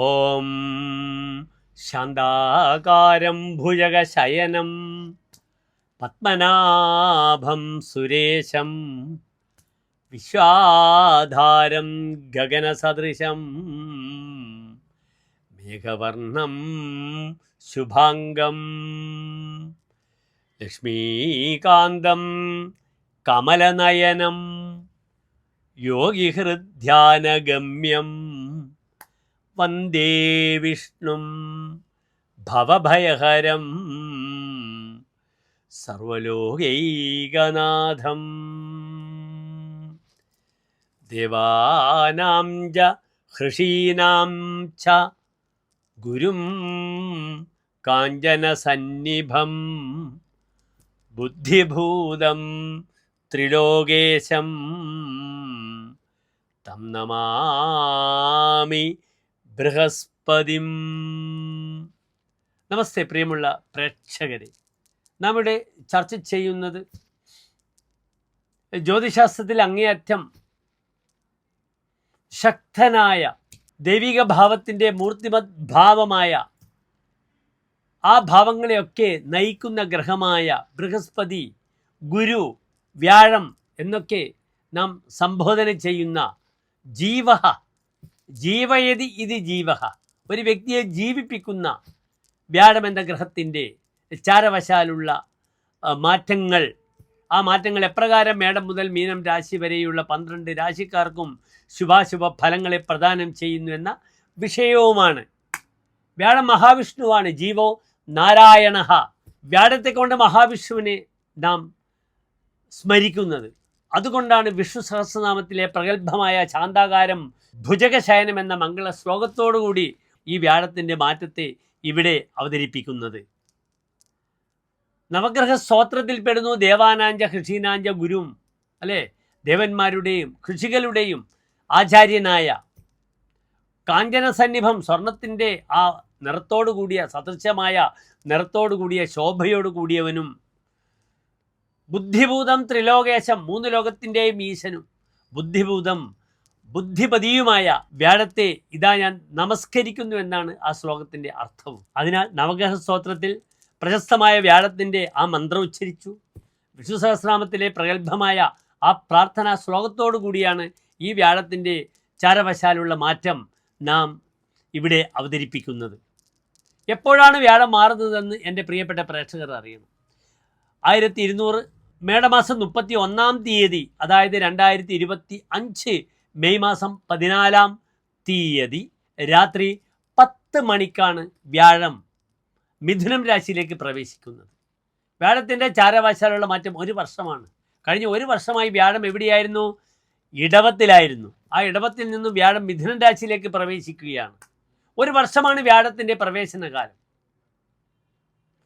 ഓം ശാന്താകാരം ഭുജകശയനം പത്മനാഭം സുരേശം വിശ്വാധാരം ഗഗനസദൃശം മേഘവർണം ശുഭാംഗം ലക്ഷ്മീകാന്തം കമലനയനം യോഗിഹൃദ്ധ്യാനഗമ്യം വന്ദേ വിഷ്ണും ഭവഭയഹരം സർവലോകൈകനാഥം. ദേവാനാം ച ഹൃഷീനാം ച ഗുരും കാഞ്ചനസന്നിഭം. ബുദ്ധിഭൂതം ത്രിലോകേശം. തം നമാമി ബൃഹസ്പതിം. നമസ്തേ പ്രിയമുള്ള പ്രേക്ഷകരെ. നാം ഇവിടെ ചർച്ച ചെയ്യുന്നത് ജ്യോതിശാസ്ത്രത്തിൽ അങ്ങേയറ്റം ശക്തനായ ദൈവിക ഭാവത്തിന്റെ മൂർത്തിമത് ഭാവമായ ആ ഭാവങ്ങളെയൊക്കെ നയിക്കുന്ന ഗ്രഹമായ ബൃഹസ്പതി ഗുരു വ്യാഴം എന്നൊക്കെ നാം സംബോധന ചെയ്യുന്ന ജീവ ജീവയതി ഇത് ജീവഹ. ഒരു വ്യക്തിയെ ജീവിപ്പിക്കുന്ന വ്യാഴമെന്ന ഗ്രഹത്തിന്റെ ചാരവശാലുള്ള മാറ്റങ്ങൾ. ആ മാറ്റങ്ങൾ എപ്രകാരം മേടം മുതൽ മീനം രാശി വരെയുള്ള പന്ത്രണ്ട് രാശിക്കാർക്കും ശുഭാശുഭ ഫലങ്ങളെ പ്രദാനം ചെയ്യുന്നു എന്ന വിഷയവുമാണ്. വ്യാഴം മഹാവിഷ്ണുവാണ്. ജീവോ നാരായണഹ. വ്യാഴത്തെ കൊണ്ട് മഹാവിഷ്ണുവിനെ നാം സ്മരിക്കുന്നത്. അതുകൊണ്ടാണ് വിഷ്ണു സഹസ്രനാമത്തിലെ പ്രഗത്ഭമായ ശാന്താകാരം ഭുജകശയനം എന്ന മംഗള ശ്ലോകത്തോടുകൂടി ഈ വ്യാഴത്തിന്റെ മാറ്റത്തെ ഇവിടെ അവതരിപ്പിക്കുന്നത്. നവഗ്രഹ സ്തോത്രത്തിൽ പെടുന്നു ദേവാനാഞ്ച കൃഷിനാഞ്ച ഗുരും അല്ലേ? ദേവന്മാരുടെയും കൃഷികളുടെയും ആചാര്യനായ കാഞ്ചന സന്നിഭം സ്വർണത്തിന്റെ ആ നിറത്തോടു കൂടിയ സദൃശമായ നിറത്തോടു കൂടിയ ശോഭയോടു കൂടിയവനും ബുദ്ധിഭൂതം ത്രിലോകേശം മൂന്ന് ലോകത്തിന്റെയും ഈശനും. ബുദ്ധിഭൂതം ബുദ്ധിപതിയുമായ വ്യാഴത്തെ ഇതാ ഞാൻ നമസ്കരിക്കുന്നു എന്നാണ് ആ ശ്ലോകത്തിന്റെ അർത്ഥവും അതിനാൽ നവഗ്രഹ സ്തോത്രത്തിൽ പ്രശസ്തമായ വ്യാഴത്തിന്റെ ആ മന്ത്രം ഉച്ചരിച്ചു. വിഷ്ണു സഹസ്രാമത്തിലെ പ്രഗത്ഭമായ ആ പ്രാർത്ഥനാ ശ്ലോകത്തോടു കൂടിയാണ് ഈ വ്യാഴത്തിന്റെ ചാരവശാലുള്ള മാറ്റം നാം ഇവിടെ അവതരിപ്പിക്കുന്നത്. എപ്പോഴാണ് വ്യാഴം മാറുന്നതെന്ന് എന്റെ പ്രിയപ്പെട്ട പ്രേക്ഷകർ അറിയണം. ആയിരത്തി ഇരുന്നൂറ് മേടമാസം മുപ്പത്തി ഒന്നാം തീയതി അതായത് രണ്ടായിരത്തി ഇരുപത്തി അഞ്ച് മെയ് മാസം പതിനാലാം തീയതി രാത്രി പത്ത് മണിക്കാണ് വ്യാഴം മിഥുനം രാശിയിലേക്ക് പ്രവേശിക്കുന്നത്. വ്യാഴത്തിന്റെ ചാരവാശാലുള്ള മാറ്റം ഒരു വർഷമാണ്. കഴിഞ്ഞ ഒരു വർഷമായി വ്യാഴം എവിടെയായിരുന്നു? ഇടവത്തിലായിരുന്നു. ആ ഇടവത്തിൽ നിന്നും വ്യാഴം മിഥുനം രാശിയിലേക്ക് പ്രവേശിക്കുകയാണ്. ഒരു വർഷമാണ് വ്യാഴത്തിന്റെ പ്രവേശന കാലം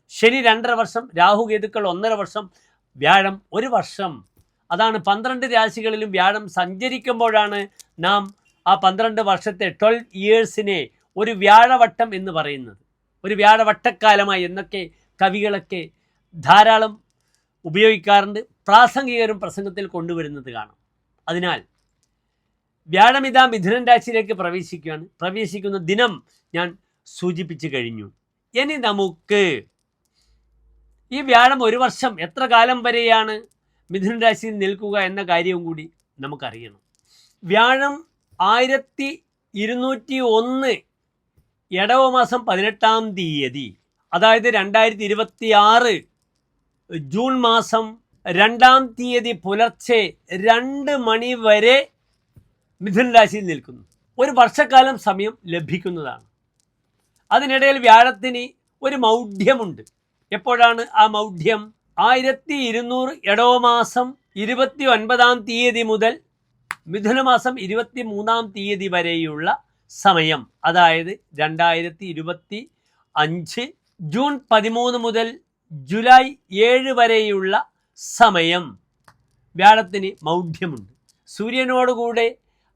ശനി രണ്ടര വർഷം രാഹു കേതുക്കൾ ഒന്നര വർഷം വ്യാഴം ഒരു വർഷം. അതാണ് പന്ത്രണ്ട് രാശികളിലും വ്യാഴം സഞ്ചരിക്കുമ്പോഴാണ് നാം ആ പന്ത്രണ്ട് വർഷത്തെ ട്വൽവ് ഇയേഴ്സിനെ ഒരു വ്യാഴവട്ടം എന്ന് പറയുന്നത്. ഒരു വ്യാഴവട്ടക്കാലമായി എന്നൊക്കെ കവികളൊക്കെ ധാരാളം ഉപയോഗിക്കാറുണ്ട് പ്രാസംഗികരും പ്രസംഗത്തിൽ കൊണ്ടുവരുന്നത് കാണാം. അതിനാൽ വ്യാഴമിതാ മിഥുനൻ രാശിയിലേക്ക് പ്രവേശിക്കുകയാണ്. പ്രവേശിക്കുന്ന ദിനം ഞാൻ സൂചിപ്പിച്ചു കഴിഞ്ഞു. ഇനി നമുക്ക് ഈ വ്യാഴം ഒരു വർഷം എത്ര കാലം വരെയാണ് മിഥുന രാശിയിൽ നിൽക്കുക എന്ന കാര്യവും കൂടി നമുക്കറിയണം. വ്യാഴം ആയിരത്തി ഇരുന്നൂറ്റി ഒന്ന് ഇടവ മാസം പതിനെട്ടാം തീയതി അതായത് രണ്ടായിരത്തി ഇരുപത്തി ആറ് ജൂൺ മാസം രണ്ടാം തീയതി പുലർച്ചെ രണ്ട് മണി വരെ മിഥുന രാശിയിൽ നിൽക്കുന്നു. ഒരു വർഷക്കാലം സമയം ലഭിക്കുന്നതാണ്. അതിനിടയിൽ വ്യാഴത്തിന് ഒരു മൗഢ്യമുണ്ട്. എപ്പോഴാണ് ആ മൗഢ്യം? ആയിരത്തി ഇരുന്നൂറ് ഇടവ മാസം ഇരുപത്തി ഒൻപതാം തീയതി മുതൽ മിഥുനമാസം ഇരുപത്തി മൂന്നാം തീയതി വരെയുള്ള സമയം. അതായത് രണ്ടായിരത്തി ഇരുപത്തി അഞ്ച് ജൂൺ പതിമൂന്ന് മുതൽ ജൂലൈ ഏഴ് വരെയുള്ള സമയം. വ്യാഴത്തിന് മൗഢ്യമുണ്ട്. സൂര്യനോടുകൂടെ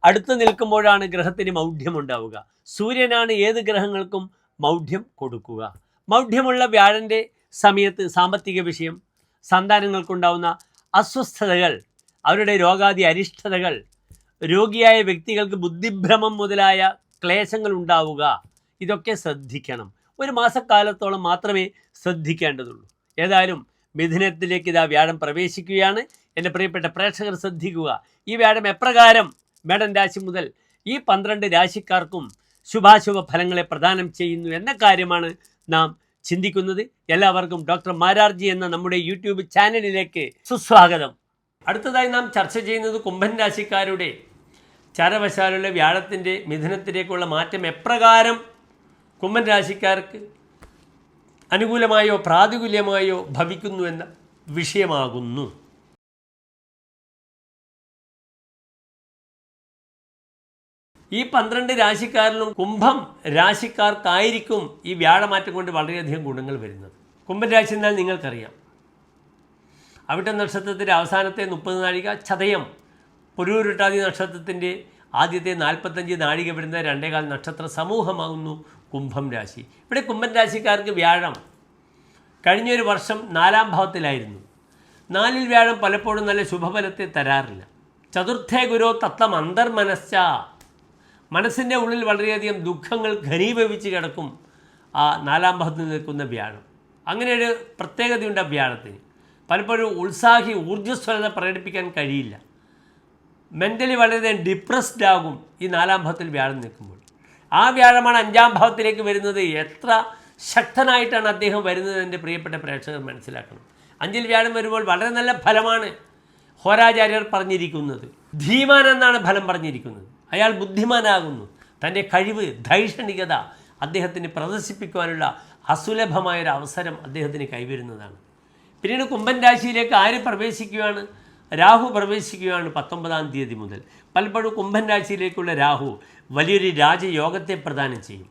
അടുത്ത് നിൽക്കുമ്പോഴാണ് ഗ്രഹത്തിന് മൗഢ്യമുണ്ടാവുക. സൂര്യനാണ് ഏത് ഗ്രഹങ്ങൾക്കും മൗഢ്യം കൊടുക്കുക. മൗഢ്യമുള്ള വ്യാഴന്റെ സമയത്ത് സാമ്പത്തിക വിഷയം സന്താനങ്ങൾക്കുണ്ടാവുന്ന അസ്വസ്ഥതകൾ അവരുടെ രോഗാദി അരിഷ്ടതകൾ രോഗിയായ വ്യക്തികൾക്ക് ബുദ്ധിഭ്രമം മുതലായ ക്ലേശങ്ങൾ ഉണ്ടാവുക ഇതൊക്കെ ശ്രദ്ധിക്കണം. ഒരു മാസക്കാലത്തോളം മാത്രമേ ശ്രദ്ധിക്കേണ്ടതുള്ളൂ. ഏതായാലും മിഥുനത്തിലേക്ക് ഇതാ വ്യാഴം പ്രവേശിക്കുകയാണ്. എന്റെ പ്രിയപ്പെട്ട പ്രേക്ഷകർ ശ്രദ്ധിക്കുക. ഈ വ്യാഴം എപ്രകാരം മേടൻ രാശി മുതൽ ഈ പന്ത്രണ്ട് രാശിക്കാർക്കും ശുഭാശുഭ ഫലങ്ങളെ പ്രദാനം ചെയ്യുന്നു എന്ന കാര്യമാണ് നാം ചിന്തിക്കുന്നത് എല്ലാവർക്കും ഡോക്ടർ മാരാർജി എന്ന നമ്മുടെ യൂട്യൂബ് ചാനലിലേക്ക് സുസ്വാഗതം. അടുത്തതായി നാം ചർച്ച ചെയ്യുന്നത് കുംഭൻ രാശിക്കാരുടെ ചരവശാലുള്ള വ്യാഴത്തിന്റെ മിഥുനത്തിലേക്കുള്ള മാറ്റം എപ്രകാരം കുംഭൻ രാശിക്കാർക്ക് അനുകൂലമായോ പ്രാതികൂല്യമായോ ഭവിക്കുന്നു എന്ന വിഷയമാകുന്നു. ഈ പന്ത്രണ്ട് രാശിക്കാരിലും കുംഭം രാശിക്കാർക്കായിരിക്കും ഈ വ്യാഴമാറ്റം കൊണ്ട് വളരെയധികം ഗുണങ്ങൾ വരുന്നത്. കുംഭരാശി എന്നാൽ നിങ്ങൾക്കറിയാം. അവിട്ട നക്ഷത്രത്തിന്റെ അവസാനത്തെ മുപ്പത് നാഴിക ചതയം. പുരൂരുട്ടാതി നക്ഷത്രത്തിന്റെ ആദ്യത്തെ നാൽപ്പത്തഞ്ച് നാഴിക വരുന്ന രണ്ടേകാൽ നക്ഷത്ര സമൂഹമാകുന്നു കുംഭം രാശി. ഇവിടെ കുംഭൻ രാശിക്കാർക്ക് വ്യാഴം കഴിഞ്ഞൊരു വർഷം നാലാം ഭാവത്തിലായിരുന്നു. നാലിൽ വ്യാഴം പലപ്പോഴും നല്ല ശുഭഫലത്തെ തരാറില്ല. ചതുർത്ഥേ ഗുരോ തത്വം അന്തർമനശ്ച മനസ്സിന്റെ ഉള്ളിൽ വളരെയധികം ദുഃഖങ്ങൾ ഘനീഭവിച്ച് കിടക്കും ആ നാലാം ഭാഗത്ത് നിൽക്കുന്ന വ്യാഴം. അങ്ങനെ ഒരു പ്രത്യേകതയുണ്ട് ആ വ്യാഴത്തിന്. പലപ്പോഴും ഉത്സാഹി ഊർജസ്വലത പ്രകടിപ്പിക്കാൻ കഴിയില്ല. മെന്റലി വളരെ ഡിപ്രസ്ഡ് ആകും ഈ നാലാം ഭാഗത്തിൽ വ്യാഴം നിൽക്കുമ്പോൾ. ആ വ്യാഴമാണ് അഞ്ചാം ഭാഗത്തിലേക്ക് വരുന്നത്. എത്ര ശക്തനായിട്ടാണ് അദ്ദേഹം വരുന്നത് എന്റെ പ്രിയപ്പെട്ട പ്രേക്ഷകർ മനസ്സിലാക്കണം. അഞ്ചിൽ വ്യാഴം വരുമ്പോൾ വളരെ നല്ല ഫലമാണ് ഹോരാചാര്യർ പറഞ്ഞിരിക്കുന്നത്. ധീമാൻ എന്നാണ് ഫലം പറഞ്ഞിരിക്കുന്നത്. അയാൾ ബുദ്ധിമാനാകുന്നു. തന്റെ കഴിവ് ധൈഷണികത അദ്ദേഹത്തിന് പ്രദർശിപ്പിക്കുവാനുള്ള അസുലഭമായൊരു അവസരം അദ്ദേഹത്തിന് കൈവരുന്നതാണ്. പിന്നീട് കുംഭൻ രാശിയിലേക്ക് ആര് പ്രവേശിക്കുകയാണ് രാഹു പ്രവേശിക്കുകയാണ് പത്തൊമ്പതാം തീയതി മുതൽ. പലപ്പോഴും കുംഭൻ രാശിയിലേക്കുള്ള രാഹു വലിയൊരു രാജയോഗത്തെ പ്രദാനം ചെയ്യും.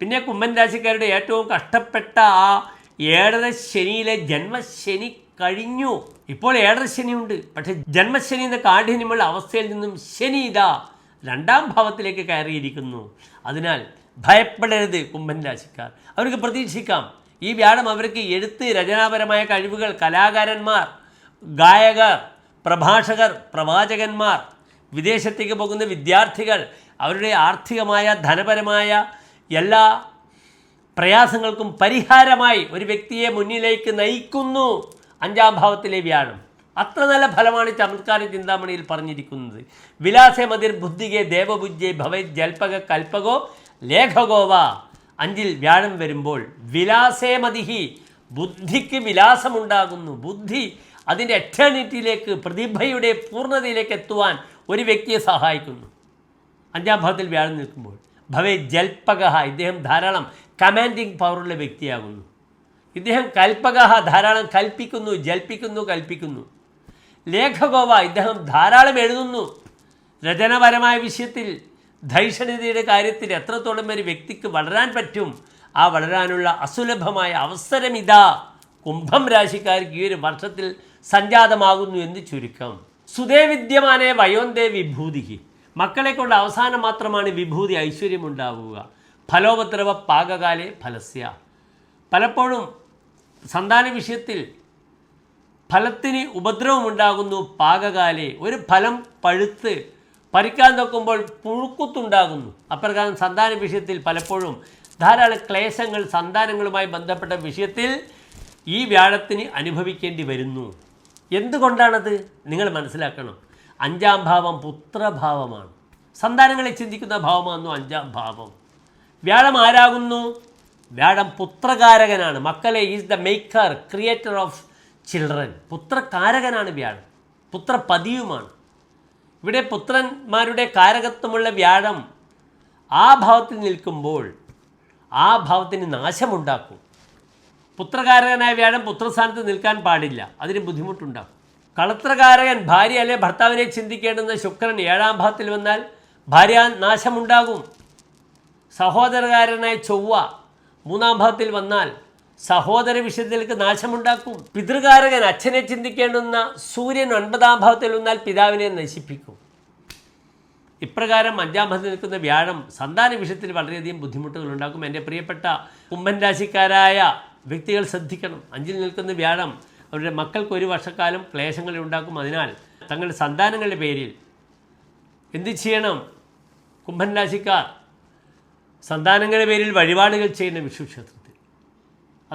പിന്നെ കുംഭൻ രാശിക്കാരുടെ ഏറ്റവും കഷ്ടപ്പെട്ട ആ ഏഴര ശനിയിലെ ജന്മശനി കഴിഞ്ഞു. ഇപ്പോൾ ഏഴര ശനിയുണ്ട്. പക്ഷേ ജന്മശനി എന്ന കാഠിന്യമുള്ള അവസ്ഥയിൽ നിന്നും ശനി ഇതാ രണ്ടാം ഭാവത്തിലേക്ക് കയറിയിരിക്കുന്നു. അതിനാൽ ഭയപ്പെടരുത് കുംഭൻ രാശിക്കാർ അവർക്ക് പ്രതീക്ഷിക്കാം. ഈ വ്യാഴം അവർക്ക് എഴുത്ത് രചനാപരമായ കഴിവുകൾ കലാകാരന്മാർ ഗായകർ പ്രഭാഷകർ പ്രവാചകന്മാർ വിദേശത്തേക്ക് പോകുന്ന വിദ്യാർത്ഥികൾ അവരുടെ ആർത്ഥികമായ ധനപരമായ എല്ലാ പ്രയാസങ്ങൾക്കും പരിഹാരമായി ഒരു വ്യക്തിയെ മുന്നിലേക്ക് നയിക്കുന്നു. അഞ്ചാം ഭാവത്തിലെ വ്യാഴം. അത്ര നല്ല ഫലമാണ് ചമത്കാര ചിന്താമണിയിൽ പറഞ്ഞിരിക്കുന്നത്. വിലാസെ മതിർ ബുദ്ധികെ ദേവബുജ്ജെ ഭവ ജൽപക കൽപകോ ലേഖകോവ അഞ്ചിൽ വ്യാഴം വരുമ്പോൾ വിലാസേ മതിഹി. ബുദ്ധിക്ക് വിലാസമുണ്ടാകുന്നു. ബുദ്ധി അതിന്റെ എറ്റേണിറ്റിയിലേക്ക് പ്രതിഭയുടെ പൂർണതയിലേക്ക് എത്തുവാൻ ഒരു വ്യക്തിയെ സഹായിക്കുന്നു. അഞ്ചാം ഭാഗത്തിൽ വ്യാഴം നിൽക്കുമ്പോൾ ഭവേ ജൽപകഹ. ഇദ്ദേഹം ധാരാളം കമാൻഡിങ് പവറുള്ള വ്യക്തിയാകുന്നു. ഇദ്ദേഹം കൽപ്പക ധാരാളം കൽപ്പിക്കുന്നു ജൽപ്പിക്കുന്നു കൽപ്പിക്കുന്നു. ലേഖകോവ ഇദ്ദേഹം ധാരാളം എഴുതുന്നു. രചനപരമായ വിഷയത്തിൽ ധൈഷണിതയുടെ കാര്യത്തിൽ എത്രത്തോളം ഒരു വ്യക്തിക്ക് വളരാൻ പറ്റും ആ വളരാനുള്ള അസുലഭമായ അവസരം ഇതാ. കുംഭം രാശിക്കാർക്ക് ഈ ഒരു വർഷത്തിൽ സംജാതമാകുന്നു എന്ന് ചുരുക്കം. സുദേവിദ്യമാനെ വയോന്തേ വിഭൂതി മക്കളെ കൊണ്ട് അവസാനം മാത്രമാണ് വിഭൂതി ഐശ്വര്യമുണ്ടാവുക. ഫലോപദ്രവ പാകകാലെ ഫലസ്യ. പലപ്പോഴും സന്താന വിഷയത്തിൽ ഫലത്തിന് ഉപദ്രവമുണ്ടാകുന്നു പാകകാലെ. ഒരു ഫലം പഴുത്ത് പരിക്കാൻ നോക്കുമ്പോൾ പുഴുക്കുത്തുണ്ടാകുന്നു. അപ്രകാരം സന്താന വിഷയത്തിൽ പലപ്പോഴും ധാരാളം ക്ലേശങ്ങൾ സന്താനങ്ങളുമായി ബന്ധപ്പെട്ട വിഷയത്തിൽ ഈ വ്യാഴത്തിന് അനുഭവിക്കേണ്ടി വരുന്നു. എന്തുകൊണ്ടാണത്? നിങ്ങൾ മനസ്സിലാക്കണം. അഞ്ചാം ഭാവം പുത്രഭാവമാണ്. സന്താനങ്ങളെ ചിന്തിക്കുന്ന ഭാവമാകുന്നു അഞ്ചാം ഭാവം? വ്യാഴം ആരാകുന്നു? വ്യാഴം പുത്രകാരകനാണ്. മക്കളെ is the maker creator of children പുത്രകാരകനാണ് വ്യാഴം. പുത്രപതിയുമാണ്. ഇവിടെ പുത്രന്മാരുടെ കാരകത്വമുള്ള വ്യാഴം ആ ഭാവത്തിൽ നിൽക്കുമ്പോൾ ആ ഭാവത്തിന് നാശമുണ്ടാക്കും. പുത്രകാരകനായ വ്യാഴം പുത്രസ്ഥാനത്ത് നിൽക്കാൻ പാടില്ല. അതിന് ബുദ്ധിമുട്ടുണ്ടാകും കളത്രകാരകൻ ഭാര്യ അല്ലെ ഭർത്താവിനെ ചിന്തിക്കേണ്ടുന്ന ശുക്രൻ ഏഴാം ഭാവത്തിൽ വന്നാൽ ഭാര്യ നാശമുണ്ടാകും. സഹോദരകാരനായ ചൊവ്വ മൂന്നാം ഭാവത്തിൽ വന്നാൽ സഹോദര വിഷയത്തിലേക്ക് നാശമുണ്ടാക്കും. പിതൃകാരകൻ അച്ഛനെ ചിന്തിക്കേണ്ടുന്ന സൂര്യൻ ഒൻപതാം ഭാവത്തിൽ വന്നാൽ പിതാവിനെ നശിപ്പിക്കും. ഇപ്രകാരം അഞ്ചാം ഭാഗത്ത് നിൽക്കുന്ന വ്യാഴം സന്താന വിഷയത്തിൽ വളരെയധികം ബുദ്ധിമുട്ടുകൾ ഉണ്ടാക്കും. എന്റെ പ്രിയപ്പെട്ട കുംഭൻ രാശിക്കാരായ വ്യക്തികൾ ശ്രദ്ധിക്കണം. അഞ്ചിൽ നിൽക്കുന്ന വ്യാഴം അവരുടെ മക്കൾക്ക് ഒരു വർഷക്കാലം ക്ലേശങ്ങൾ ഉണ്ടാക്കും. അതിനാൽ തങ്ങളുടെ സന്താനങ്ങളുടെ പേരിൽ എന്ത് ചെയ്യണം? കുംഭൻ രാശിക്കാർ സന്താനങ്ങളുടെ പേരിൽ വഴിപാടുകൾ ചെയ്യുന്ന വിഷു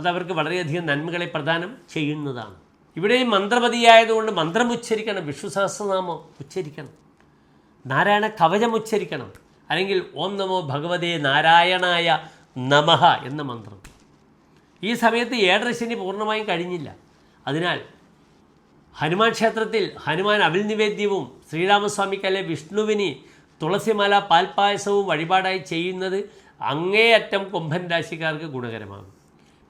അതവർക്ക് വളരെയധികം നന്മകളെ പ്രദാനം ചെയ്യുന്നതാണ്. ഇവിടെ മന്ത്രപതിയായതുകൊണ്ട് മന്ത്രം ഉച്ചരിക്കണം വിഷ്ണു സഹസ്രനാമം ഉച്ചരിക്കണം നാരായണ കവചം ഉച്ചരിക്കണം അല്ലെങ്കിൽ ഓം നമോ ഭഗവതേ നാരായണായ നമഹ എന്ന മന്ത്രം. ഈ സമയത്ത് ഏഴരശനി പൂർണമായും കഴിഞ്ഞില്ല. അതിനാൽ ഹനുമാൻ ക്ഷേത്രത്തിൽ ഹനുമാൻ അവിൽ നിവേദ്യവും ശ്രീരാമസ്വാമിക്കല്ലെ വിഷ്ണുവിന് തുളസിമാല പാൽപ്പായസവും വഴിപാടായി ചെയ്യുന്നത് അങ്ങേയറ്റം കുംഭൻ രാശിക്കാർക്ക് ഗുണകരമാകും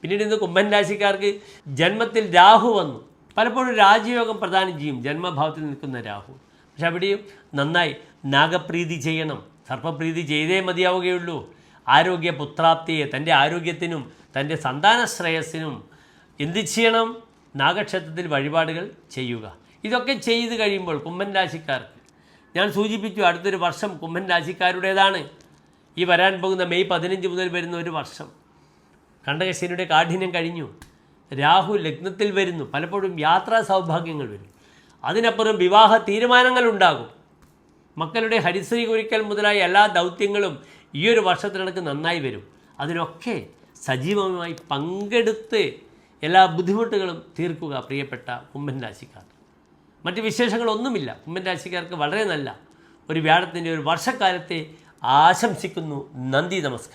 പിന്നീട് ഇന്ന് കുംഭൻ രാശിക്കാർക്ക് ജന്മത്തിൽ രാഹു വന്നു. പലപ്പോഴും രാജയോഗം പ്രദാനം ചെയ്യും. ജന്മഭാവത്തിൽ നിൽക്കുന്ന രാഹു. പക്ഷെ അവിടെയും നന്നായി നാഗപ്രീതി ചെയ്യണം. സർപ്പപ്രീതി ചെയ്തേ മതിയാവുകയുള്ളൂ. ആരോഗ്യ പുത്രാപ്തിയെ തന്റെ ആരോഗ്യത്തിനും തന്റെ സന്താന ശ്രേയസ്സിനും എന്ത് ചെയ്യണം? നാഗക്ഷേത്രത്തിൽ വഴിപാടുകൾ ചെയ്യുക. ഇതൊക്കെ ചെയ്ത് കഴിയുമ്പോൾ കുംഭൻ രാശിക്കാർക്ക് ഞാൻ സൂചിപ്പിച്ചു അടുത്തൊരു വർഷം കുംഭൻ രാശിക്കാരുടേതാണ് ഈ വരാൻ പോകുന്ന മെയ് പതിനഞ്ച് മുതൽ വരുന്ന ഒരു വർഷം. കണ്ടകശനിയുടെ കാഠിന്യം കഴിഞ്ഞു. രാഹു ലഗ്നത്തിൽ വരുന്നു. പലപ്പോഴും യാത്രാ സൗഭാഗ്യങ്ങൾ വരും. അതിനപ്പുറം വിവാഹ തീരുമാനങ്ങൾ ഉണ്ടാകും. മക്കളുടെ ഹരിശ്രീ കുരിക്കൽ മുതലായ എല്ലാ ദൗത്യങ്ങളും ഈ ഒരു വർഷത്തിനിടക്ക് നന്നായി വരും. അതിനൊക്കെ സജീവമായി പങ്കെടുത്ത് എല്ലാ ബുദ്ധിമുട്ടുകളും തീർക്കുക പ്രിയപ്പെട്ട കുംഭൻ രാശിക്കാർ. മറ്റ് വിശേഷങ്ങളൊന്നുമില്ല. കുംഭൻ രാശിക്കാർക്ക് വളരെ നല്ല ഒരു വ്യാഴത്തിന്റെ ഒരു വർഷക്കാലത്തെ ആശംസിക്കുന്നു. നന്ദി നമസ്കാരം.